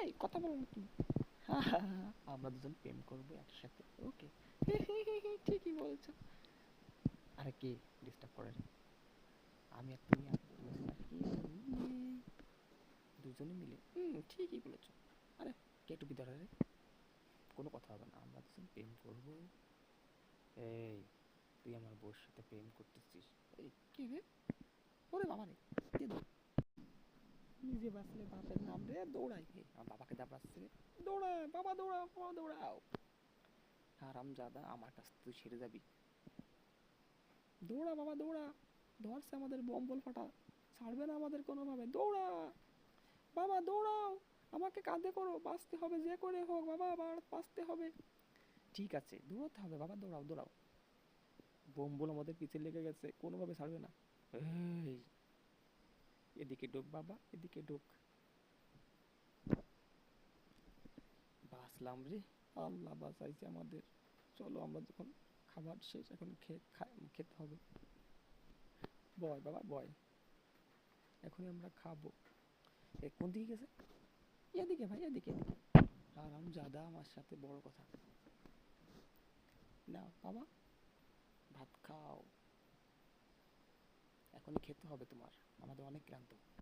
এই কথা বলো না তুমি। আমরা দুজন প্রেম করব একসাথে ওকে? ঠিকই বলছো। আরে কে ডিস্টার্ব করে? আমি আর তুমি আর দুজনে মিলে। ঠিকই বলেছ। আরে কে টুপি ধরে রে? কোনো কথা হবে না আমরা দুজন প্রেম করব। এই তুই আমার বউর সাথে প্রেম করতেছিস। এই কে রে? ওরে বাবা রে। বাঁচলে বাপের নাম রে, দৌড়াই আমার বাবাকে দাবড়াচ্ছে দৌড়া বাবা দৌড়াও বাবা দৌড়াও। হারাম জাদা আমার কাছ তুই ছেড়ে যাবি। দৌড়া বাবা, দৌড়া। ধরছে আমাদের বম্বল ফাটা। ছাড়বে না আমাদের কোনোভাবে। দৌড়া। বাবা, দৌড়াও। আমাকে কাঁধে করো। বাঁচতে হবে যে করে হোক, বাবা, আবার বাঁচতে হবে। ঠিক আছে, দৌড়াতে হবে। বাবা, দৌড়াও দৌড়াও। বম্বল আমাদের পিছে লেগে গেছে। কোনোভাবে ছাড়বে না। এই এদিকে ঢোক বাবা, এদিকে ঢোক। বাঁচলাম রে, আল্লাহ বাঁচাইছে আমাদের। চলো আমরা যখন খাবার শেষ, এখন খেতে হবে। বয় বাবা, বয়। এখনই আমরা খাব। কোন দিকে গেছে? এদিকে ভাই, এদিকে। এদিকে আরাম জাদা আমার সাথে, বড় কথা। না, বাবা। ভাত খেতে হবে তোমার। আমাদের অনেক ক্লান্ত।